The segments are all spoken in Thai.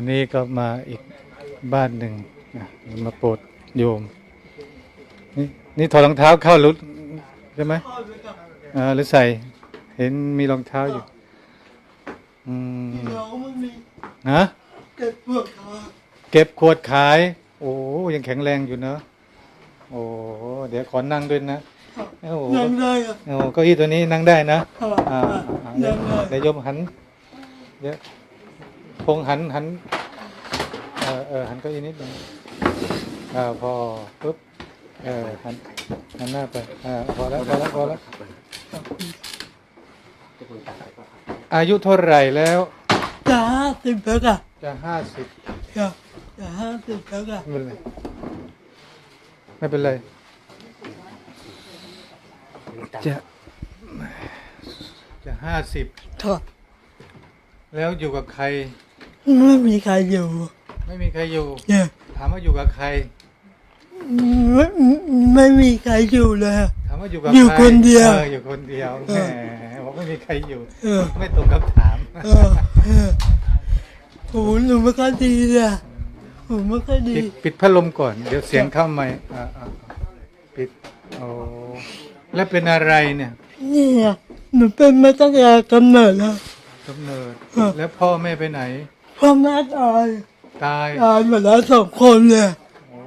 วันนี้ก็มาอีกบ้านหนึ่งนะมาโปรดโยม นี่นี่ถอดรองเท้าเข้าหรือใช่ไหมอ่าหรือใส่ เห็นมีรองเท้าอยู่ อืมน้องมันมีฮะเก็บพวกเขาเก็บขวดขาย โอ้ยังแข็งแรงอยู่เนอะโอ้เดี๋ยวขอนั่งด้วยนะโอ้โหนั่งได้อะโอ้เก้าอี้ตัวนี้นั่งได้นะครับอ่าอ่าเดี๋ยวนั่งได้เดี๋ยวโยมหันเดี๋ยว พงหันหันเออเออหันเก้าอี้นิดหนึงอ่าพอปุ๊บเออหันหันหน้าไปอ่าพอแล้วพอแล้วพอแล้วอายุเท่าไหร่แล้วจะห้าสิบแล้วอะจะห้าสิบครับจะห้าสิบแล้วอะไม่เป็นไรไม่เป็นไรจะจะห้าสิบครับแล้วอยู่กับใคร ไม่มีใครอยู่ไม่มีใครอยู่ เนี่ยถามว่าอยู่กับใคร ไม่ไม่มีใครอยู่เลยอะถามว่าอยู่กับอยู่ใรคนเดียว อออยู่คนเดียวเอแหมอบอกไม่มีใครอยู่ เออ ไม่ตรงคำถาม เออเออโอ้โหหนูไม่ค่อยดีเลยอะหนูไม่ค่อยดี ปิดปิดพัดลมก่อน เดี๋ยวเสียงเข้าไม่อ่าอ่าปิดโอ้แล้วเป็นอะไรเนี่ยนี่อะหนูเป็นมาตั้งแต่กำเนิดแล้วกำเนิดเออแล้วพ่อแม่ไปไหน พ่อแม่ตายตายตายหมดแล้วสองคนเลยโอ้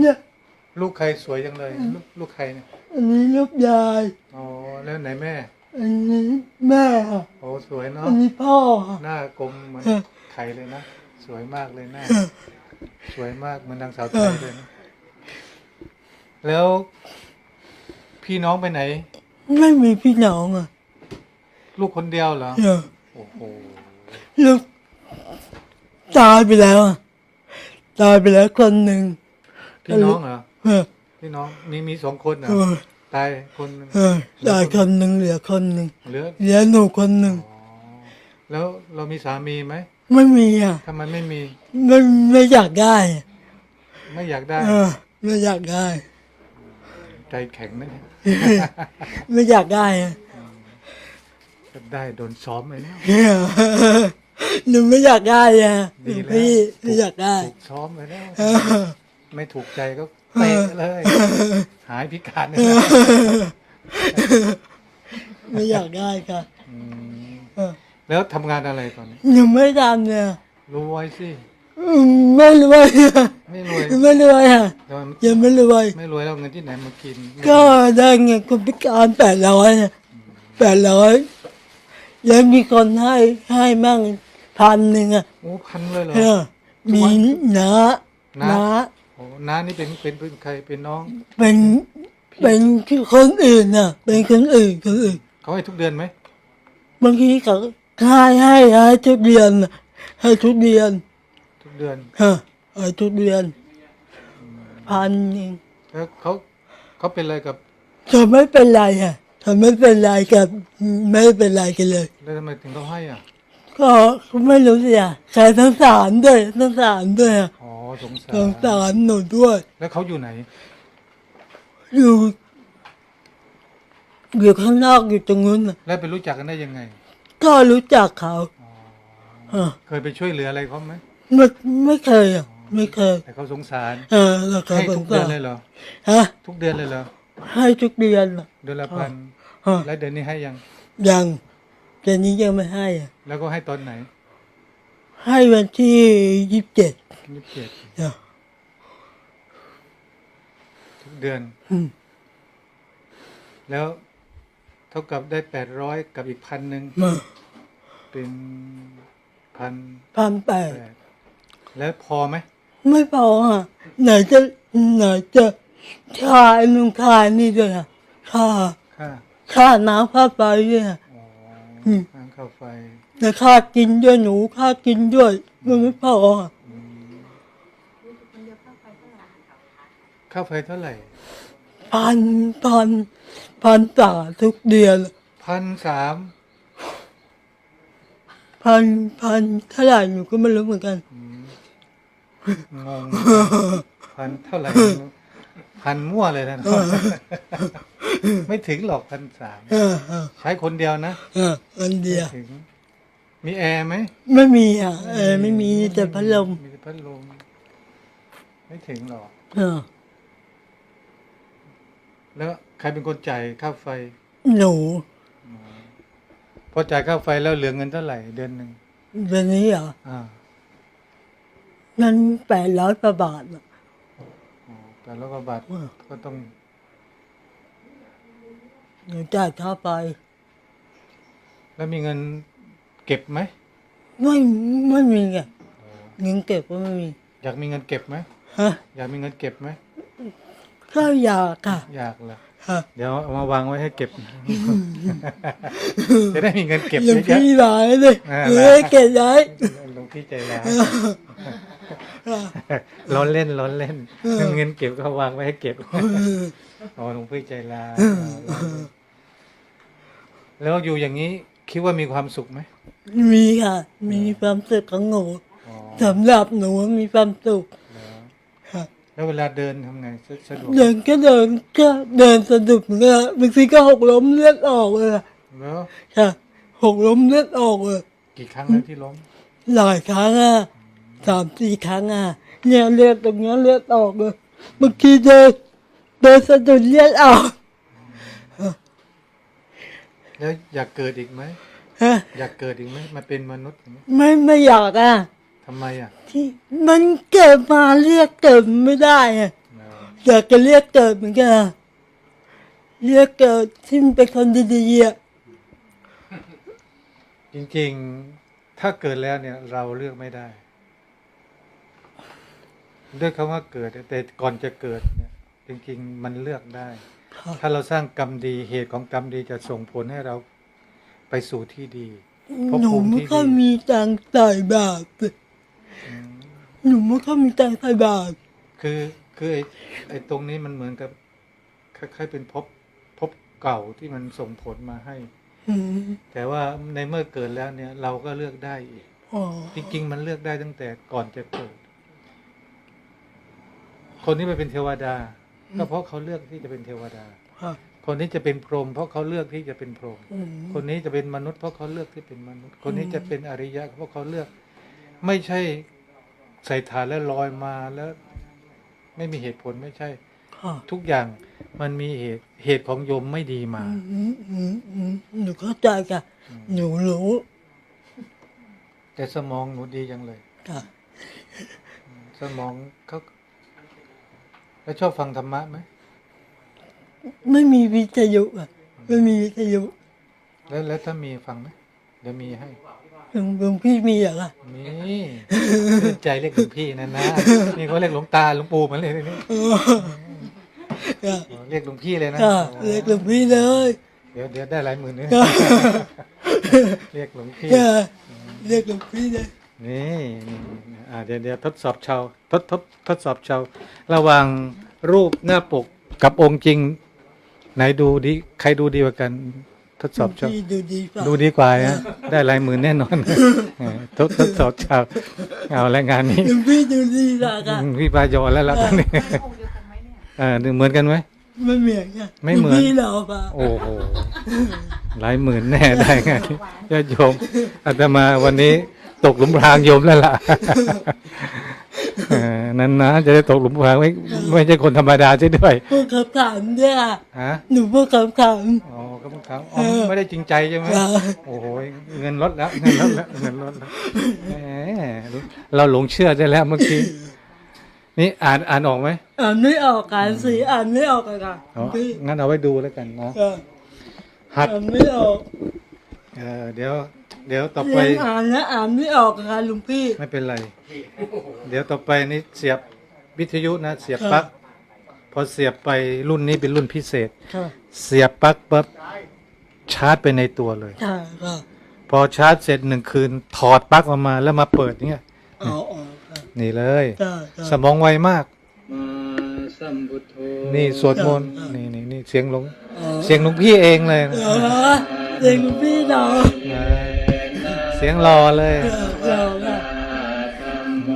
เนี่ยลูกใครสวยจังเลย ลูกลูกใครเนี่ยอันนี้ลูกยายอ๋อแล้วไหนแม่ อันนี้แม่ค่ะโอ้สวยเนาะอันนี้พ่อค่ะหน้ากลมเหมือนเออไข่เลยนะสวยมากเลยหน้าเออสวยมากเหมือนนางสาวไทยเลยนะแล้ว พี่น้องไปไหน ไม่มีพี่น้องอะ ลูกคนเดียวเหรอเออโอ้โหลูก ตายไปแล้วอะตายไปแล้วคนหนึ่งพี่น้องเหรอเออพี่น้องมีมีสองคนเหรอเออตายคนหนึ่งเออตายคนหนึ่งเหลือคนหนึ่งเหลือเหลือหนูคนหนึ่งอ๋อแล้วเรามีสามีไหมไม่มีอะทำไมไม่มีไม่ไม่อยากได้อะไม่อยากได้เออ ไม่อยากได้ ใจแข็งนะเนี่ยไม่อยากได้อะจะได้โดนซ้อมไปแล้ว เออ หนูไม่อยากได้อะดีแล้ว พี่ไม่อยากได้ ถูกซ้อมไปแล้วเออไม่ถูกใจก็เตะเลย หายพิการเลยไม่อยากได้ค่ะอืมเออแล้วทำงานอะไรตอนนี้ยังไม่ทำเนี่ยรู้ไว้สิอืมไม่รวยอะไม่รวยไม่รวยอะทำไมยังไม่รวยไม่รวยแล้วเอาเงินที่ไหนมากินก็ได้เงินคนพิการแปดร้อยแปดร้อยแล้วมีคนให้ให้มั่ง พันหนึ่งอะโอ้พันเลยเหรอเออมีน้าน้าน้าโอ้น้านี่เป็นเป็นเป็นใครเป็นน้อง เป็นเป็นคนอื่นอะ เป็นคนอื่นคนอื่นเขาให้ทุกเดือนไหมบางทีเขาให้ให้ให้ทุกเดือนน่ะให้ทุกเดือน ทุกเดือนฮะให้ทุกเดือนพันหนึ่งแล้วเขาเขาเป็นอะไรกับเธอไม่เป็นไรอะเธอไม่เป็นไรกับไม่เป็นไรกันเลย แล้วทำไมถึงเขาให้อะ ก็ไม่รู้สิอะใครสงสารด้วยสงสารด้วยอะอ๋อสงสาสงรสารหนูด้วย แล้วเขาอยู่ไหน อยู่อยู่ข้างนอกอยู่ตรงนู้นน่ะแล้วไปรู้จักกันได้ยังไงก็รู้จักเขาอ๋อเออเคยไปช่วยเหลืออะไรเขาไหมไม่ไม่เคยอะไม่เคย แต่เขาสงสารเออแล้วเขาให้สทุงกเดือสานรเลยเหรอ ฮะทุกเดือนเลยเหรอให้ทุกเดือนน่ะ เดือนละพันฮะแล้วเดือนนี้ให้ยังยัง แต่นี้ยังไม่ให้อะแล้วก็ให้ตอนไหนให้วันที่ยี่สิบเจ็ดยี่สิบเจ็ดอะทุกเดือน อืมแล้วเท่ากับได้แปดร้อยกับอีกพันหนึ่งมาเป็นพันพันแปดแปดแล้วพอไหมไม่พออะไหนจะไหนจะค่าไอ้นุ่งค่านี่ด้วยอะค่าค่าค่าน้ำค่าไฟด้วยอะ อ๋ออืมค่าข้าวไฟแต่ค่ากินด้วยหนูค่ากินด้วยมันไม่พออะค่าไฟเท่าไหร่ พันพันพันสาทุกเดือนพันสามพันพันเท่าไหร่หนูก็ไม่รู้เหมือนกัน งง พันเท่าไหร่ พันมั่วเลยนะไม่ถึงหรอกพันสามเออเออใช้คนเดียวนะเอออันเดียวไม่ถึง มีแอร์ไหมไม่มีอะเออไม่มีแต่พัดลมมีแต่พัดลมไม่ถึงหรอก เออ แล้วใครเป็นคนจ่ายค่าไฟ หนูพอจ่ายค่าไฟแล้วเหลือเงินเท่าไหร่เดือนหนึ่งเดือนนี้เหรออ่ามันแปดร้อยกว่าบาทอะอ๋อ แต่แล้วก็บาทอ่าก็ต้องหนูจ่ายค่าไฟแล้วมีเงินเก็บไหมไม่ไม่มีไงเงินเก็บก็ไม่มีอยากมีเงินเก็บไหมฮะอยากมีเงินเก็บไหมก็อยากค่ะอยากเหรอฮะเดี๋ยวเอามาวางไว้ให้เก็บ จะได้มีเงินเก็บหลเยวงอะพี่ร้ายเลยอ่าเอ้ยเก็บได้ๆหลวงพี่ใจร้าย ล้อเล่นล้อเล่น เงินเก็บก็วางไว้ให้เก็บอ๋อหลวงพี่ใจร้ายแล้วอยู่อย่างนี้คิดว่ามีความสุขไหม มีค่ะ มีความสุขของหนูอ๋อสำหรับหนูมีความสุขแล้วค่ะแล้วเวลาเดินทำไงสะสะดวกเดินก็เดินก็เดินสะดุดเหมือนกันบางทีก็หกล้มเลือดออกเลยอะแล้วค่ะหกล้มเลือดออกเลยกี่ครั้งแล้วที่ล้มหลายครั้งอะ สามสี่ครั้งอะเนี่ยเลือดตรงเนี้ยเลือดออกเลยบางทีเดินเดินสะดุดเลือดออกแล้วอยากเกิดอีกไหมฮะอยากเกิดอีกไหมมาเป็นมนุษย์อย่างนี้ไม่ไม่อยากอะทำไมอะที่มันเกิดมาเรียกเกิดไม่ได้อะแล้วอยากจะเรียกเกิดเหมือนกันอะเรียกเกิดที่มันเป็นคนดีๆอะจริงๆ ถ้าเกิดแล้วเนี่ยเราเลือกไม่ได้ ด้วยคำว่าเกิด แต่ก่อนจะเกิดเนี่ยจริงๆมันเลือกได้ ถ้าเราสร้างกรรมดีเหตุของกรรมดีจะส่งผลให้เราไปสู่ที่ดีภพหนูภูมิไม่ที่ค่อยดีมีตังค์ใส่บาตรหนูไม่ค่อยมีตังค์ใส่บาตรคือคือไอ้ไอ้ตรงนี้มันเหมือนกับคล้ายๆเป็นภพภพเก่าที่มันส่งผลมาให้อืมแต่ว่าในเมื่อเกิดแล้วเนี่ย เราก็เลือกได้อีกอ๋อจริงๆมันเลือกได้ตั้งแต่ก่อนจะเกิด คนที่ไปเป็นเทวดา ก็เพราะเขาเลือกที่จะเป็นเทวดาค่ะคนนี้จะเป็นพรหมเพราะเขาเลือกที่จะเป็นพรหมอืมคนนี้จะเป็นมนุษย์เพราะเขาเลือกที่เป็นมนุษย์ คนนี้จะเป็นอริยะเพราะเขาเลือก ไม่ใช่ใส่ฐานแล้วลอยมาแล้ว ไม่มีเหตุผลไม่ใช่ค่ะทุกอย่างมันมีเหตุเหตุของโยมไม่ดีมาอืมอืมอืมหนูเข้าใจค่ะหนูรู้ แต่สมองหนูดีจังเลยค่ะสมองเขา แล้วชอบฟังธรรมะไหมไม่มีวิทยุอะไม่มีวิทยุ แล้วแล้วถ้ามีฟังไหมเดี๋ยวมีให้หลวงหลวงพี่มีเหรอคะมีชื่นใจเรียกหลวงพี่นะนะนี่เขาเรียกหลวงตาหลวงปู่เหมันเลยนี่ค่ะเรียกหลวงพี่เลยนะค่ะเรียกหลวงพี่เลยเดี๋ยวเดี๋ยวได้หลายหมื่นเนี่ยค่ะเรียกหลวงพี่ค่ะเรียกหลวงพี่เลย นี่นี่อ่าเดี๋ยวเดี๋ยวทดสอบชาวทดทดทดสอบชาวระหว่างรูปหน้าปกกับองค์จริง ไหนดูดีใครดูดีกว่ากัน ทดสอบชาวพี่ดูดีป่ะดูดีกว่านะได้หลายหมื่นแน่นอนเออทดทดสอบชาวเอาแล้วงานนี้หลวงพี่ดูดีป่ะค่ะพี่ปายอแล้วล่ะตอนนี้เออเหมือนกันไหมไม่เหมือนค่ะไม่เหมือนลวงพี่เราป่ะโอ้โหหลายหมื่นแน่ได้ไงญาติโยมอาตมาวันนี้ ตกหลุมพรางโยมแล้วล่ะเออนั้นนะจะได้ตกหลุมพรางไม่ไม่ใช่คนธรรมดาใช่ด้วยพูดคำถามด้วยค่ะฮะหนูพูดคำถามอ๋อก็ต้องถามอ๋อไม่ได้จริงใจใช่ไหมค่ะโอ้โหเงินลดแล้วเงินลดแล้วเงินลดแล้วแหมเราหลงเชื่อได้แล้วเมื่อกี้นี่อ่านอ่านออกไหมอ่านไม่ออกการสีอ่านไม่ออกอะค่ะอ๋อพี่งั้นเอาไว้ดูแล้วกันนะค่ะหัดอ่านไม่ออกเออเดี๋ยว เดี๋ยวต่อไปเรียนอ่านนะอ่านไม่ออกอะค่ะลุงพี่ ไม่เป็นไร เดี๋ยวต่อไปนี่เสียบวิทยุนะ เสียบครับปลั๊กพอเสียบไปรุ่นนี้เป็นรุ่นพิเศษ ค่ะ เสียบปลั๊กปั๊บชาร์จไปในตัวเลย ค่ะค่ะพอชาร์จเสร็จหนึ่งคืน ถอดปลั๊กออกมาแล้วมาเปิดเนี่ยเอาออกค่ะนี่เลยค่ะค่ะสมองไวมากสัมพุทโธนี่สวดมนต์นี่นี่นี่เสียงหลวงอ๋อเสียงหลวงพี่เองเลยนะเหรอคะเรียนลุงพี่เราเออ เสียงรอเลย เราค่ะ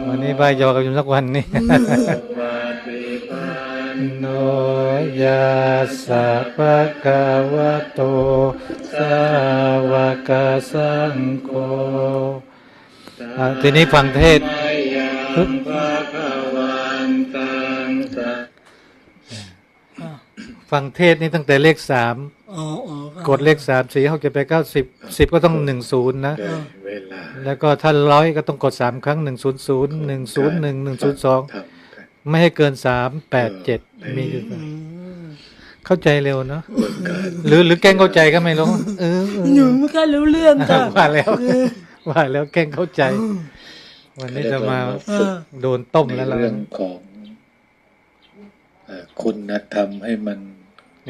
วันนี้บายยอกับยมสักวันนี่ปฏิปันโนยาสะปะกาวะโต สาวกสังโฆอะทีนี้ฟังเทศน์มายยังภะคะ ฟังเทศน์นี่ตั้งแต่เลขสามอ๋ออ๋อค่ะกดเลขสามสี่หกเจ็ดแปดเก้าสิบสิบก็ต้องหนึ่งศูนย์นะได้เวลาแล้วก็ถ้าร้อยก็ต้องกดสามครั้งหนึ่งศูนย์ศูนย์หนึ่งศูนย์หนึ่งหนึ่งศูนย์สองทำกันไม่ให้เกินสามแปดเจ็ดมีอยู่อืมเข้าใจเร็วเนาะหรือหรือแกล้งเข้าใจก็ไม่รู้เออเออหนูไม่ค่อยรู้เรื่องจ้ะว่าแล้วว่าแล้วแกล้งเข้าใจ วันนี้จะมาเออโดนต้มในแล้วเราเรื่องของเอ่อคุณธรรมให้มัน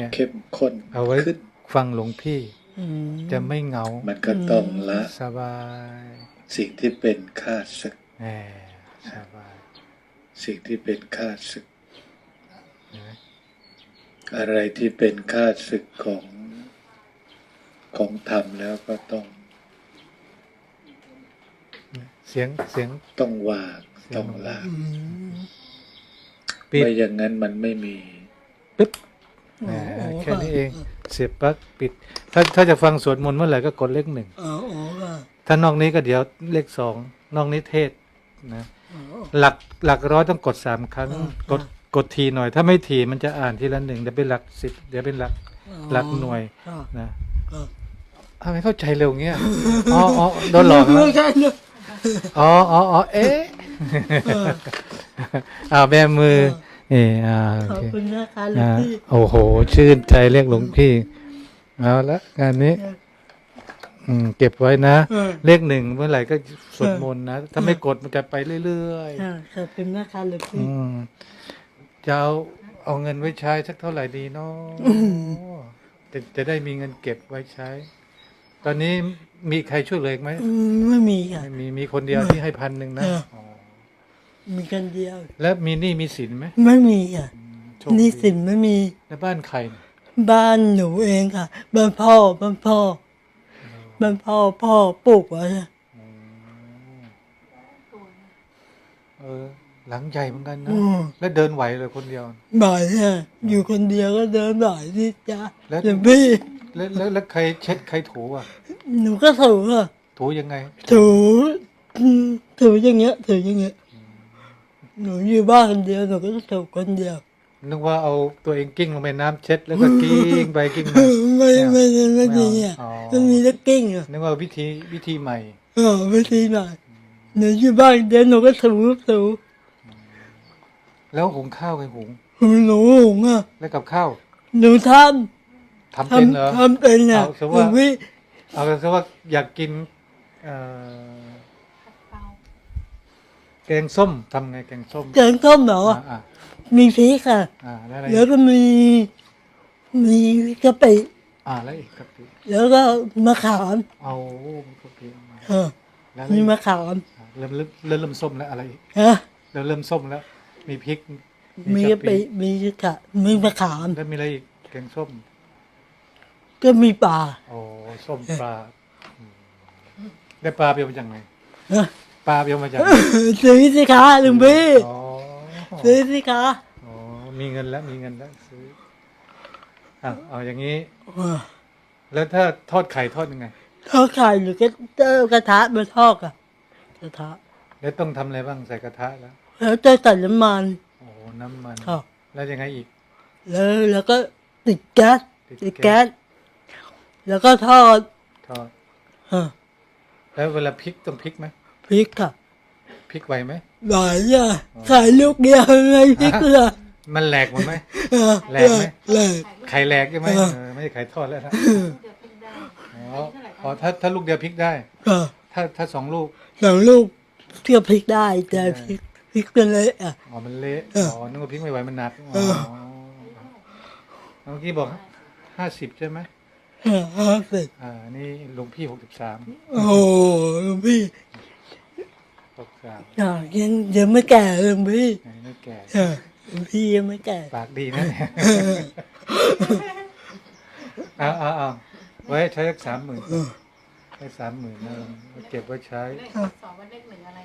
เนี่ย เข้มข้นเอาไว้ขึ้นฟังหลวงพี่อืมจะไม่เหงา มันก็ต้องละ สบาย สิ่งที่เป็นค่าศึกแหมสบาย สิ่งที่เป็นค่าศึกเห็นไหมอะไรที่เป็นค่าศึกของของธรรมแล้วก็ต้อง เสียงเสียงต้องวางต้องละอืมปิดไม่อย่างนั้นมันไม่มีปึ๊บ แหมแค่นี้เอง เสียบปลั๊กปิด ถ้าถ้าจะฟังสวดมนต์เมื่อไหร่ก็กดเลขหนึ่งอ๋ออ๋อค่ะถ้านอกนี้ก็เดี๋ยวเลขสองนอกนี้เทศนะอ๋อหลักหลักร้อยต้องกดสามครั้ง กดกดทีหน่อย ถ้าไม่ทีมันจะอ่านทีละหนึ่งเดี๋ยวเป็นหลักสิบเดี๋ยวเป็นหลักหลักหน่วยค่ะนะค่ะทำไมเข้าใจเร็วเงี้ยอ๋ออ๋อโดนหลอกแล้วไม่ใช่เนอะอ๋ออ๋ออ๋อเอ๊ะอ่าแบมือ เอออ่าโอขอบเคคุณนะคะหลวงอ่าพี่โอ้โห ชื่นใจเรียกหลวงพี่ เอาละงานนี้ อืม เก็บไว้นะ เออ เลขหนึ่งเมื่อไหร่ก็สวดมนต์นะ ถ้าไม่กดมันจะไปเรื่อยค่ะขอบคุณนะคะหลวงๆพี่อืมจะเอาเอาเงินไว้ใช้สักเท่าไหร่ดีเนาะจะจะได้มีเงินเก็บไว้ใช้ ตอนนี้มีใครช่วยเหลืออีกไหมอืมไม่มีค่ะ ไม่มีมีคนเดียวที่ให้พันหนึ่งนะเอออ๋ อ มีกันเดียว แล้วมีหนี้มีสินไหมไม่มีค่ะโชคดีนี่สินไม่มี แล้วบ้านใครเนี่ยบ้านหนูเองค่ะ บ้านพ่อ บ้านพ่อ บ้านพ่อ พ่อปลูกไว้อะเออ หลังใหญ่เหมือนกันนะ อืมแล้วเดินไหวเลยคนเดียว บ่อยอะอยู่คนเดียวก็เดินบ่อยที่จ้าแล้วหลวงพี่แล้วแล้วแล้วใครเช็ดใครถูอะ หนูก็ถูอะถูยังไง ถูอืมถูอย่างเงี้ย ถูอย่างเงี้ย หนูอยู่บ้านคนเดียวหนูก็ถูคนเดียวนึกว่าเอาตัวเองกิ้งลงไปน้ำเช็ดแล้วก็กิ้งไปกิ้งมาไม่ไม่ไม่ไม่ดีอะอ๋อมันมีแต่กิ้งอะนึกว่าวิธีวิธีใหม่ เออไม่ดีหน่อยหนูอยู่บ้านคนเดียวหนูก็ถูถูแล้วหุงข้าวไงหุง หนูหุงอะแล้วกับข้าวหนูททำำเป็นเหรอ ทำทำเป็นอะเอาซะหว่าลวงพี่เอาแค่ว่าอยากกินเอ่อ แกงส้มทำไงแกงส้มแกงส้มเหรอ อ่าอ่ามีพริกค่ะ อ่าแล้วอะไรแล้วก็มี มีกะปิอ่าแล้วอีกกะปิแล้วก็มะขามเอากะปิมาเออแล้วมีมะขามอ่าเริ่มเริ่มเริ่มเริ่มส้มแล้วอะไรอีกฮะเริ่มเริ่มส้มแล้ว มีพริกมีกะปิมีกะมีมะขาม แล้วมีอะไรอีกแกงส้มก็มีปลาโอ้ส้มปลาอืมได้ปลาเปรี้ยวมาจากไหนฮะ ปลาเปรี้ยวมาจากไหนซื้อสิคะลุงพี่อ๋อซื้อสิคะอ๋อมีเงินแล้วมีเงินแล้วซื้ออะเอาอย่างนี้เออแล้วถ้าทอดไข่ทอดยังไงทอดไข่หรือก็เจอกระทะมาทอดอะกระทะแล้วต้องทำอะไรบ้างใส่กระทะแล้วแล้วจะใส่น้ำมัน โอ้โหน้ำมันค่ะแล้วยังไงอีก แล้วแล้วก็ติดแก๊สติดติดแก๊แก๊สสแล้วก็ทอดทอดเออแล้วเวลาพริกต้องพริกไหม พริกค่ะพริกไหวไหมหลายอย่างใส่ลูกเดียวไม่พริกเลยมันแหลกหมดไหมเออแหลกไหมแหลกไข่แหลกใช่ไหมเออเออไม่ใช่ไข่ทอดแล้วนะอ๋ออ๋อถ้าถ้าลูกเดียวพริกได้เออถ้าถ้าสองลูกสองลูกเทียบพริกได้แต่พริกพริกเป็นเลยอะอ๋อมันเละเอออ๋อนึกว่าพริกไม่ไหวมันหนักเออ๋ออเมื่อกี้บอกห้าสิบใช่ไหมเออห้าสิบอ่านี่หลวงพี่หกสิบสามโอ้โหหลวงพี่ หกสามอะยังยังไม่แก่เลยหลวงพี่ไม่แก่เออหลวงพี่ยังไม่แก่ปากดีนะเนี่ยเอาเอาเอาไว้ใช้สักสามหมื่นใช้สามหมื่นนะเก็บไว้ใช้ เลขสองกับเลขหนึ่งอะไร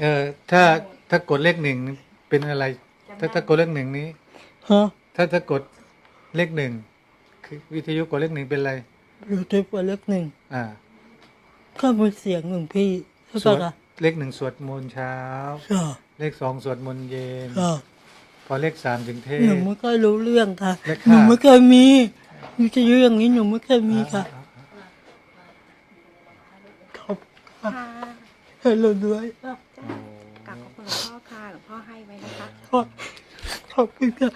เออ ถ้าถ้ากดเลขหนึ่งเป็นอะไร ถ้าถ้ากดเลขหนึ่งนี้ฮะถ้าถ้ากดเลขหนึ่งคือวิทยุกดเลขหนึ่งเป็นไรดูที่ตัวเล็กหนึ่งอ่า ก็มีเสียงหนึ่งพี่ใช่ สวปะดคะเลขหนึ่งสวดมนต์เช้าค่ะเลขสองสวดมนต์เย็นค่ะพอเลขสามถึงเทหนูศไม่เคยรู้เรื่องค่ะเลขหนูห้าไม่เคยมีวิทยุอย่างนี้หนูไม่เคยมีค่ะขอบคุณค่ะค่ะให้เราด้วยค่ะจ้ากลับขอบคุณหลวงพ่อค่ะหลวงพ่อให้ไว้นะคะขอบขอบคุณค่ะ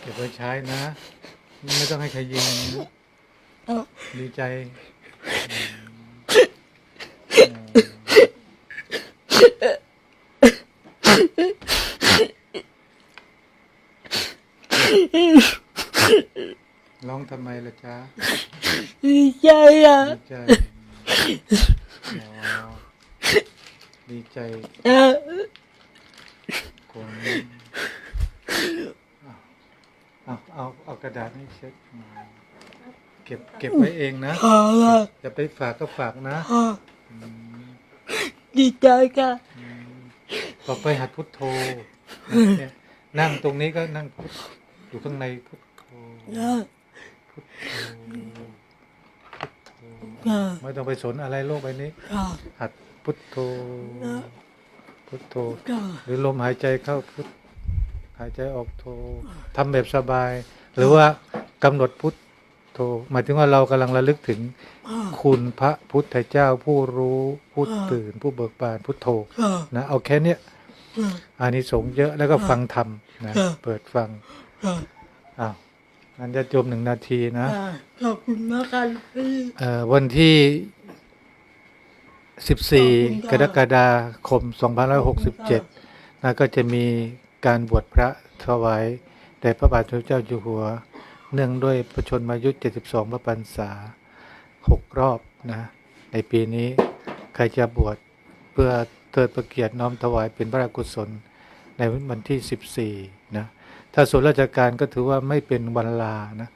เก็บไว้ใช้นะ ไม่ต้องให้ใครยืมนะเอาดีใจร้องทำไมล่ะจ๊ะดีใจอะดีใจอ๋อดีใจ เออ คนเอาเอาเอา กระดาษให้เช็ดมาเก็บเก็บไว้เองนะขอค่ะจะไปฝากก็ฝากนะค่ะดีใจค่ะต่อไปหัดพุทโธเนี่ยนั่งตรงนี้ก็นั่งพุทอยู่ข้างในพุทโธนะพุทโธพุทโธค่ะไม่ต้องไปสนอะไรโลกใบนี้ค่ะหัดพุทโธนะพุทโธค่ะหรือลมหายใจเข้าพุทหายใจออกโธทำแบบสบาย หรือว่ากำหนดพุทโธหมายถึงว่าเรากำลังระลึกถึงค่ะคุณพระพุทธเจ้าผู้รู้ผู้อ่าตื่น ผู้เบิกบานพุทโธค่ะนะเอาแค่เนี้ยค่ะอานิสงส์เยอะแล้วก็ฟังธรรมนะอ่าเปิดฟังค่ะอ้าวงั้นจะจมหนึ่งนาทีนะค่ะขอบคุณมากค่ะพี่เอ่อวันที่ขอบคุณค่ะ14กรกฎาคม2567นะก็จะมีการบวชพระถวาย แด่พระบาทสมเด็จเจ้าอยู่หัว เนื่องด้วยประชนมายุ 72 พระพรรษา 6 รอบนะในปีนี้ใครจะบวชเพื่อเทิดประเกียรติน้อมถวายเป็นพระราชกุศลในวันที่ 14นะถ้าส่วนราชการก็ถือว่าไม่เป็นวันลานะ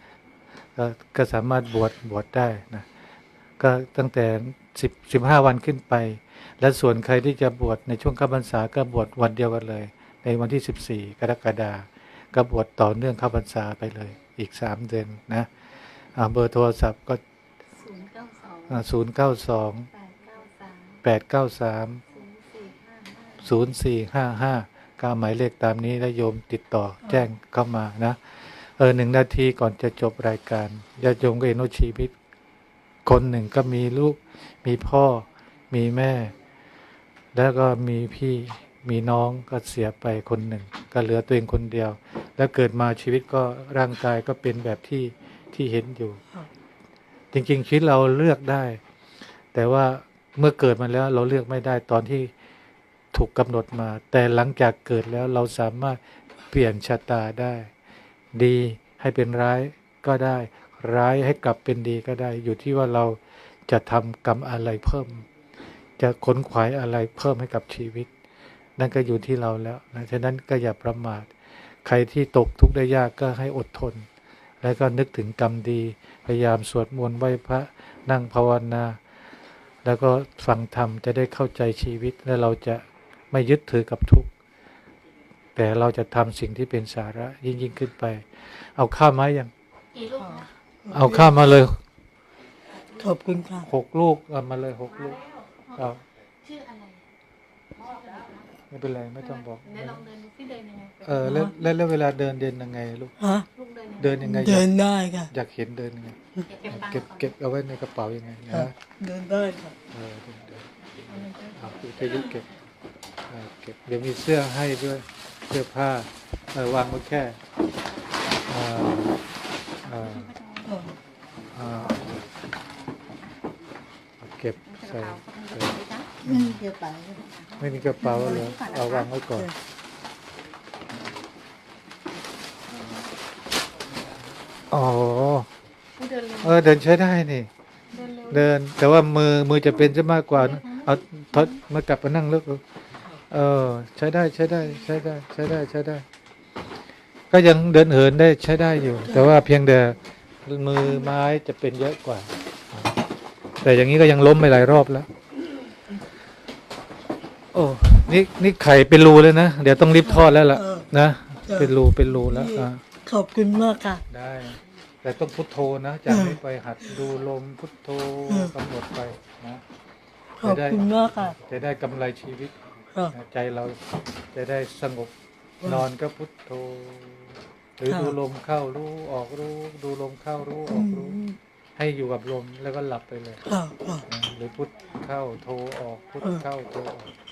ก็ก็สามารถบวชบวชได้นะก็ตั้งแต่สิบสิบห้าวันขึ้นไป และส่วนใครที่จะบวชในช่วงข้าพรรษาก็บวชวันเดียวกันเลย ในวันที่สิบสี่กรกฎาคม ก็บวชต่อเนื่องเข้าพรรษาไปเลย อีกสามเดือนนะอ่าเบอร์โทรศัพท์ก็ศูนย์เก้าสองศูนย์เก้าสองแปดเก้าสามแปดเก้าสามศูนย์สี่ห้าห้าศูนย์สี่ห้าห้าก้าหมายเลขตามนี้แล้วโยมติดต่อแจ้งเข้ามานะ เออหนึ่งนาทีก่อนจะจบรายการญาติโยมก็เห็นว่าชีวิต คนหนึ่งก็มีลูก มีพ่อ มีแม่ แล้วก็มีพี่ มีน้องก็เสียไปคนหนึ่ง ก็เหลือตัวเองคนเดียว แล้วเกิดมาชีวิตก็ร่างกายก็เป็นแบบที่ที่เห็นอยู่ จริงๆชีวิตเราเลือกได้ แต่ว่าเมื่อเกิดมาแล้วเราเลือกไม่ได้ตอนที่ถูกกำหนดมา แต่หลังจากเกิดแล้วเราสามารถเปลี่ยนชะตาได้ ดีให้เป็นร้ายก็ได้ ร้ายให้กลับเป็นดีก็ได้ อยู่ที่ว่าเราจะทำกรรมอะไรเพิ่ม จะขนขวายอะไรเพิ่มให้กับชีวิต นั่นก็อยู่ที่เราแล้วนะฉะนั้นก็อย่าประมาท ใครที่ตกทุกข์ได้ยากก็ให้อดทน แล้วก็นึกถึงกรรมดี พยายามสวดมนต์ไหว้พระนั่งภาวนา แล้วก็ฟังธรรมจะได้เข้าใจชีวิตและเราจะไม่ยึดถือกับทุกข์แต่เราจะทำสิ่งที่เป็นสาระ ยิ่งยิ่งขึ้นไป เอาข้าวมายังเอาข้าวมาเลยขอบคุณค่ะหกลูกเอามาเลยหกลูกเอาชื่ออะไร ไม่เป็นไรไม่ต้องบอกไหนลองเดินดูสิเดินยังไงเออแล้วแล้วแล้วเวลาเดินเดินยังไงลูก ฮะลูกเดินยังไงเดินยังไงอเดิยากนได้ค่ะอยากเห็นเดินยังไง เก็บตังค์เก็บก่อนเก็บเอาไว้ในกระเป๋ายังไงครันะบเดินได้ค่ะเออเดินเดินเอาวิทยุเก็บเออเก็บเดี๋ยวมีเสื้อให้ด้วยเสื้อผ้าเออวางไว้แค่เอ่อเอ่อเอ่อเอาเก็บกระใส่ เป๋าใส่มีจ้ะนี่เดี๋ยวไปไม่มีกระเป๋าเหรอเอาวางไว้ก่อนอ๋อเดินเร็วเออเดินใช้ได้นี่เดินเร็วเดินแต่ว่ามือมือจะเป็นจะมากกว่านะเอาทดมากลับมานั่งเลิกเออ ใช้ได้ใช้ได้ ใช้ได้ ใช้ได้ใช้ได้ ก็ยังเดินเหินได้ใช้ได้อยู่ แต่ว่าเพียงแต่มือไม้จะเป็นเยอะกว่า แต่อย่างนี้ก็ยังล้มไปหลายรอบแล้ว โโอ้นี่นี่ไข่เป็นรูเลยนะ เดี๋ยวต้องรีบทอดแล้วล่ะเออนะจ้ะเป็นรูเป็นรูแล้วอะขอบคุณมากค่ะ ได้ แต่ต้องพุทโธนะจากเออนี้ไปหัดดูลมพุทโธเออกำหนดไปนะขอบคุณมากค่ะ จะได้กำไรชีวิตค่ะนะใจเราจะได้สงบนอนก็พุทโธหรือค่ะดูลมเข้ารู้ออกรู้ ดูลมเข้ารู้ออือกรู้มให้อยู่กับลมแล้วก็หลับไปเลยค่ะค่ะนะหรือพุทเข้าโทรออกพุทเออเข้าโทรออกตอน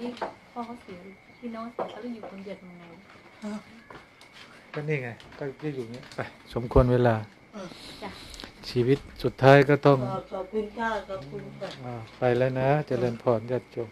ที่พ่อเขาเสียพี่น้องเสียเขาเลยอยู่คนเดียวยังไงก็นี่ไง ก็จะอยู่อย่างนี้ไปสมควรเวลา จ้ะชีวิตสุดท้ายก็ต้องขอบคุณค่ะขอบคุณค่ะ อ่าไปแล้วนะเจริญพรญาติโยม